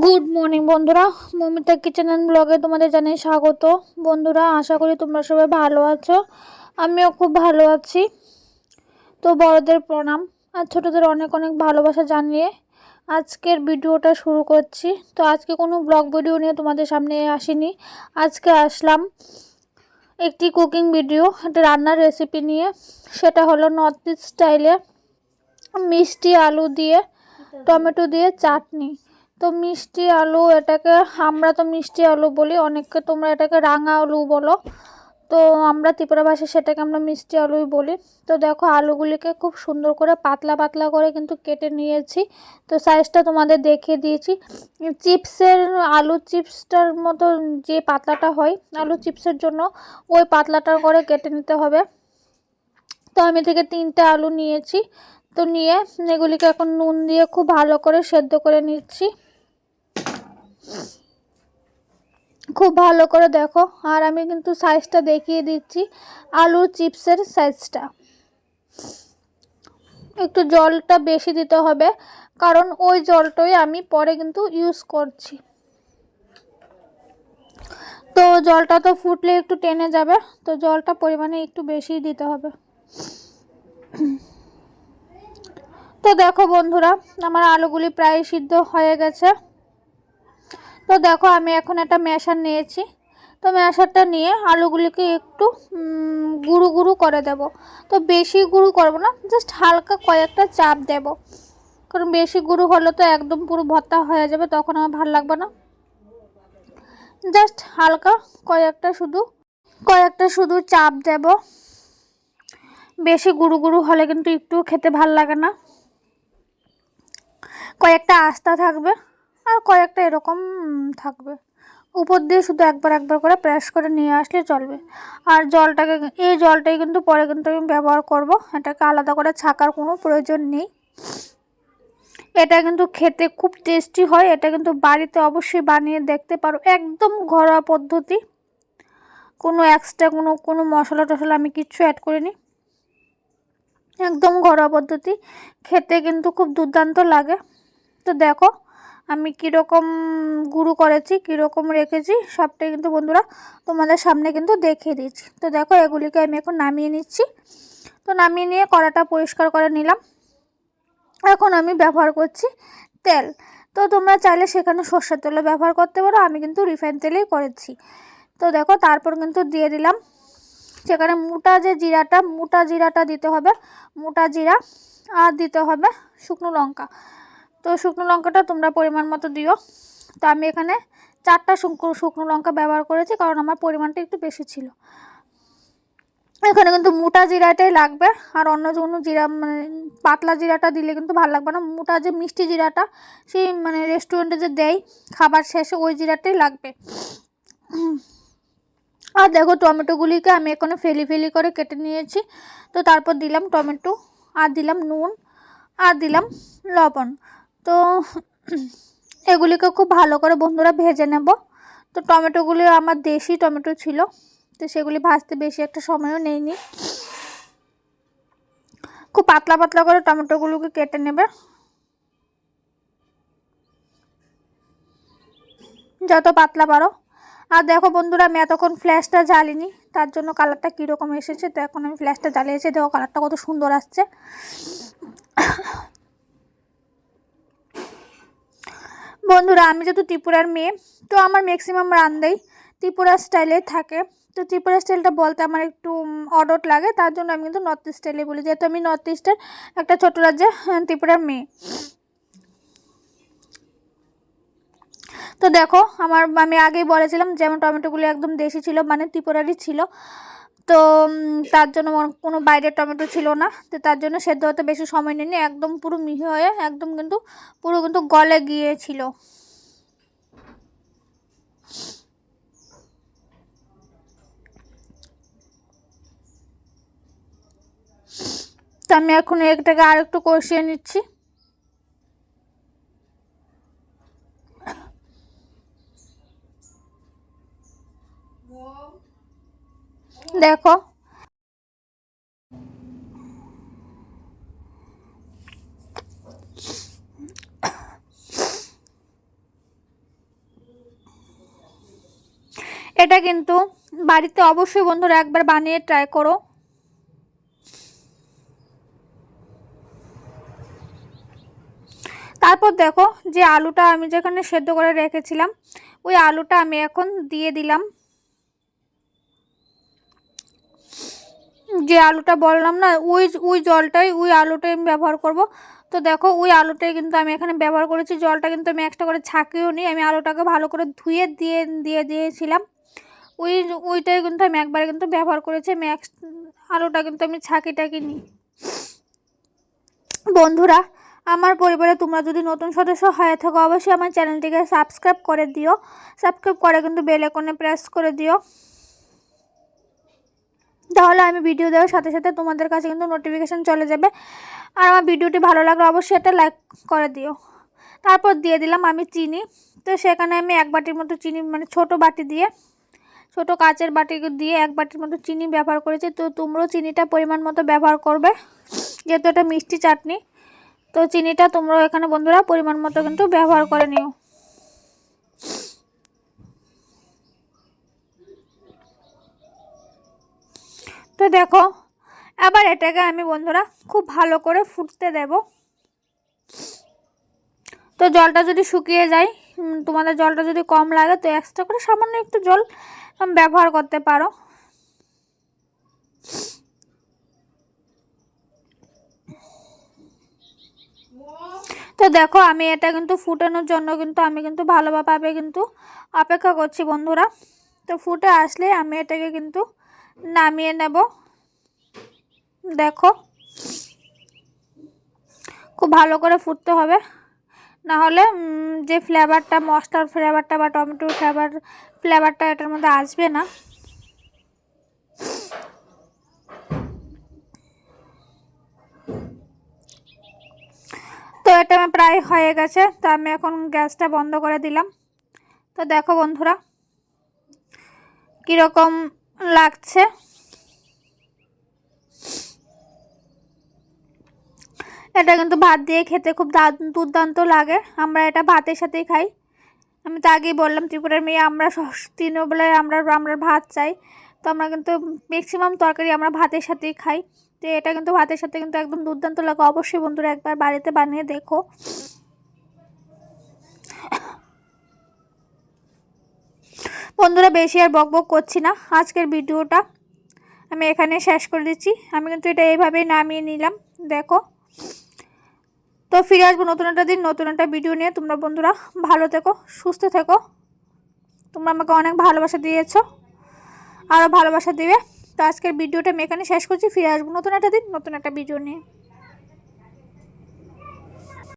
Good morning বন্ধুরা। Momita kitchen and ব্লগে তোমাদের জানাই স্বাগত। বন্ধুরা আশা করি তোমরা সবাই ভালো আছো। আমিও খুব ভালো আছি। তো বড়দের প্রণাম আর ছোটোদের অনেক অনেক ভালোবাসা জানিয়ে আজকের ভিডিওটা শুরু করছি। তো আজকে কোনো ব্লগ ভিডিও নিয়ে তোমাদের সামনে আসিনি। আজকে আসলাম একটি কুকিং ভিডিও একটা রান্নার রেসিপি নিয়ে। সেটা হলো নর্থ ইস্ট স্টাইলে মিষ্টি আলু দিয়ে টমেটো দিয়ে চাটনি। তো মিষ্টি আলু এটাকে, আমরা তো মিষ্টি আলু বলি, অনেককে তোমরা এটাকে রাঙা আলু বলো। তো আমরা ত্রিপুরা ভাষায় সেটাকে আমরা মিষ্টি আলুই বলি। তো দেখো, আলুগুলিকে খুব সুন্দর করে পাতলা পাতলা করে কিন্তু কেটে নিয়েছি। তো সাইজটা তোমাদের দেখিয়ে দিয়েছি। চিপসের, আলু চিপসটার মতো যে পাতলাটা হয়, আলু চিপসের জন্য ওই পাতলাটা করে কেটে নিতে হবে। তো আমি থেকে তিনটে আলু নিয়েছি। তো নিয়ে এগুলিকে এখন নুন দিয়ে খুব ভালো করে সেদ্ধ করে নিচ্ছি। খুব ভালো করে দেখো। আর আমি কিন্তু সাইজটা দেখিয়ে দিচ্ছি। আলুর চিপসের সাইজটা একটু জলটা বেশি দিতে হবে। কারণ ওই জলটাই আমি পরে কিন্তু ইউজ করছি। তো জলটা তো ফুটলে একটু টেনে যাবে। তো জলটা পরিমাণে একটু বেশি দিতে হবে। তো দেখো বন্ধুরা, আমার আলুগুলি প্রায় সিদ্ধ হয়ে গেছে। তো দেখো আমি এখন একটা ম্যাশার নিয়েছি। তো ম্যাশারটা নিয়ে আলুগুলিকে একটু গুঁড়ো গুঁড়ো করে দেব। তো বেশি গুঁড়ো করব না জাস্ট হালকা কয়েকটা চাপ দেব। কারণ বেশি গুঁড়ো হলে তো একদম পুরো ভর্তা হয়ে যাবে, তখন আমার ভালো লাগবে না। জাস্ট হালকা কয়েকটা শুধু কয়েকটা শুধু চাপ দেব। বেশি গুঁড়ো গুঁড়ো হলে কিন্তু একটু খেতে ভালো লাগে না। কয়েকটা আস্তা থাকবে। আর কয়েকটা এরকম থাকবে। উপর দিয়ে শুধু একবার একবার করে প্রেস করে নিয়ে আসলে চলবে। আর জলটাকে, এই জলটাই কিন্তু পরে কিন্তু আমি ব্যবহার করব। এটাকে আলাদা করে ছাকার কোনো প্রয়োজন নেই। এটা কিন্তু খেতে খুব টেস্টি হয়। এটা কিন্তু বাড়িতে অবশ্যই বানিয়ে দেখতে পারো। একদম ঘরোয়া পদ্ধতি। কোনো এক্সট্রা কোনো কোনো মশলা টশলা আমি কিচ্ছু অ্যাড করিনি। একদম ঘরোয়া পদ্ধতি। খেতে কিন্তু খুব দুর্দান্ত লাগে। তো দেখো আমি কীরকম গুঁড়ো করেছি, কীরকম রেখেছি, সবটাই কিন্তু বন্ধুরা তোমাদের সামনে কিন্তু দেখিয়ে দিচ্ছি। তো দেখো, এগুলিকে আমি এখন নামিয়ে নিচ্ছি। তো নামিয়ে নিয়ে কড়াটা পরিষ্কার করে নিলাম। এখন আমি ব্যবহার করছি তেল। তো তোমরা চাইলে সেখানে সর্ষের তেলও ব্যবহার করতে পারো, আমি কিন্তু রিফাইন তেলেই করেছি। তো দেখো, তারপর কিন্তু দিয়ে দিলাম। সেখানে মোটা যে জিরাটা, মোটা জিরাটা দিতে হবে, মোটা জিরা আর দিতে হবে শুকনো লঙ্কা। তো শুকনো লঙ্কাটা তোমরা পরিমাণ মতো দিও। তো আমি এখানে চারটা শুকনো লঙ্কা ব্যবহার করেছি কারণ আমার পরিমাণটা একটু বেশি ছিল। এখানে কিন্তু মোটা জিরাটাই লাগবে আর অন্য কোনো জিরা মানে পাতলা জিরাটা দিলে কিন্তু ভালো লাগবে না। মোটা যে মিষ্টি জিরাটা, সেই মানে রেস্টুরেন্টে যে দেয় খাবার শেষে ওই জিরাটাই লাগবে। আর দেখো টমেটোগুলিকে আমি এখানে ফেলি ফেলি করে কেটে নিয়েছি। তো তারপর দিলাম টমেটো, আর দিলাম নুন, আর দিলাম লবণ। তো এগুলিকে খুব ভালো করে বন্ধুরা ভেজে নেব। তো টমেটোগুলি আমার দেশি টমেটো ছিল, তো সেগুলি ভাজতে বেশি একটা সময়ও নেইনি। খুব পাতলা পাতলা করে টমেটোগুলোকে কেটে নেবে। যত পাতলা পারো। আর দেখো বন্ধুরা, আমি এতক্ষণ ফ্ল্যাশটা জ্বালিনি, তার জন্য কালারটা কীরকম এসেছে, তো এখন আমি ফ্ল্যাশটা জ্বালিয়েছি। দেখো কালারটা কত সুন্দর আসছে। বন্ধুরা, আমি যেহেতু ত্রিপুরার মেয়ে, তো আমার ম্যাক্সিমাম রান্নাই ত্রিপুরা স্টাইলে থাকে। তো ত্রিপুরা স্টাইলটা বলতে আমার একটু অডট লাগে, তার জন্য আমি কিন্তু নর্থ ইস্ট স্টাইলে বলি, যেহেতু আমি নর্থ ইস্টের একটা ছোট রাজ্যে ত্রিপুরার মেয়ে। তো দেখো, আমার, আমি আগেই বলেছিলাম, যেমন টমেটোগুলো একদম দেশি ছিল মানে ত্রিপুরারই ছিল। তো তার জন্য কোনো বাইরের টমেটো ছিল না। তো তার জন্য সেদ্ধ হতে বেশি সময় নেয়নি, একদম পুরো মিহি হয়ে একদম কিন্তু পুরো কিন্তু গলে গিয়েছিল। তো আমি এখন এটাকে আর একটু কষিয়ে নিচ্ছি। দেখো। এটা কিন্তু বাড়িতে অবশ্যই বন্ধুরা একবার বানিয়ে ট্রাই করো। তারপর দেখো যে আলুটা আমি যেখানে সেদ্ধ করে রেখেছিলাম, ওই আলুটা আমি এখন দিয়ে দিলাম। যে আলুটা বললাম না, ওই ওই জলটাই, ওই আলুটাই আমি ব্যবহার করব। তো দেখো, ওই আলুটাই কিন্তু আমি এখানে ব্যবহার করেছি। জলটা কিন্তু আমি একটা করে ছাঁকিও নিই আমি আলুটাকে ভালো করে ধুয়ে দিয়ে দিয়ে দিয়েছিলাম। ওই, ওইটাই কিন্তু আমি একবারে কিন্তু ব্যবহার করেছি। আমি আলুটা কিন্তু আমি ছাঁকি টাকি নিই বন্ধুরা, আমার পরিবারে তোমরা যদি নতুন সদস্য হয়ে থাকো, অবশ্যই আমার চ্যানেলটিকে সাবস্ক্রাইব করে দিও। সাবস্ক্রাইব করে কিন্তু বেল আইকনে প্রেস করে দিও। তাহলে আমি ভিডিও দেওয়ার সাথে সাথে তোমাদের কাছে কিন্তু নোটিফিকেশান চলে যাবে। আর আমার ভিডিওটি ভালো লাগলে অবশ্যই একটা লাইক করে দিও। তারপর দিয়ে দিলাম আমি চিনি। তো সেখানে আমি এক বাটির মতো চিনি মানে ছোট বাটি দিয়ে, ছোট কাচের বাটি দিয়ে এক বাটির মতো চিনি ব্যবহার করেছি। তো তোমরাও চিনিটা পরিমাণ মতো ব্যবহার করবে, যেহেতু এটা মিষ্টি চাটনি। তো চিনিটা তোমরাও এখানে বন্ধুরা পরিমাণ মতো কিন্তু ব্যবহার করে নিও। তো দেখো, আবার এটাকে আমি বন্ধুরা খুব ভালো করে ফুটতে দেব। তো জলটা যদি শুকিয়ে যায় তোমাদের জলটা যদি কম লাগে, তো এক্সট্রা করে সামান্য একটু জল ব্যবহার করতে পারো। তো দেখো, আমি এটা কিন্তু ফুটানোর জন্য কিন্তু আমি কিন্তু ভালোভাবে কিন্তু অপেক্ষা করছি বন্ধুরা। তো ফুটে আসলে আমি এটাকে কিন্তু নামিয়ে নেব। দেখো। খুব ভালো করে ফুটতে হবে। না হলে যে ফ্লেভারটা মশলার ফ্লেভারটা বা টমেটোর ফ্লেভার, ফ্লেভারটা এটার মধ্যে আসবে না। তো এটা আমার প্রায় হয়ে গেছে। তো আমি এখন গ্যাসটা বন্ধ করে দিলাম। তো দেখো বন্ধুরা, কীরকম লাগছে। এটা কিন্তু ভাত দিয়ে খেতে খুব দুর্দান্ত লাগে। আমরা এটা ভাতের সাথেই খাই। আমি তো আগেই বললাম, ত্রিপুরার মেয়ে, আমরা বেলায় আমরা আমরা ভাত চাই। তো আমরা কিন্তু ম্যাক্সিমাম তরকারি আমরা ভাতের সাথেই খাই। তো এটা কিন্তু ভাতের সাথে কিন্তু একদম দুর্দান্ত লাগে। অবশ্যই বন্ধুরা একবার বাড়িতে বানিয়ে দেখো। বন্ধুরা বেশি আর বক বক করছি না। আজকের ভিডিওটা আমি এখানে শেষ করে দিচ্ছি। আমি কিন্তু এটা এইভাবেই নামিয়ে নিলাম। দেখো। তো ফিরে আসব নতুন একটা দিন, নতুন একটা ভিডিও নিয়ে। তোমরা বন্ধুরা ভালো থেকো, সুস্থ থেকো। তোমরা আমাকে অনেক ভালোবাসা দিয়েছ আরও ভালোবাসা দিবে। তো আজকের ভিডিওটা আমি এখানে শেষ করছি। ফিরে আসব নতুন একটা দিন, নতুন একটা ভিডিও নিয়ে।